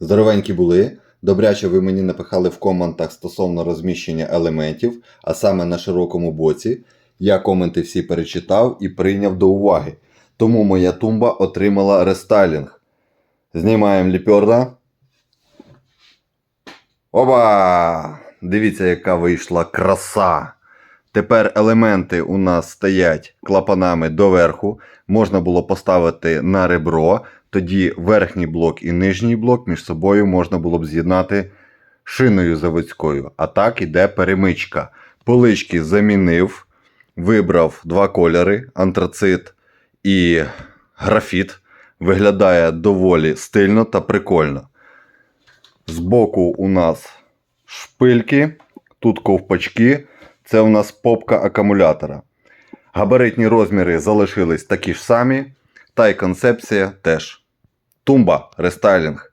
Здоровенькі були. Добряче ви мені напихали в коментах стосовно розміщення елементів, а саме на широкому боці. Я коменти всі перечитав і прийняв до уваги. Тому моя тумба отримала рестайлінг. Знімаємо ліперда. Оба! Дивіться, яка вийшла краса. Тепер елементи у нас стоять клапанами доверху. Можна було поставити на ребро. Тоді верхній блок і нижній блок між собою можна було б з'єднати шиною заводською. А так іде перемичка. Полички замінив, вибрав два кольори: антрацит і графіт. Виглядає доволі стильно та прикольно. Збоку у нас шпильки, тут ковпачки. Це у нас попка акумулятора. Габаритні розміри залишились такі ж самі, та й концепція теж. Тумба рестайлінг.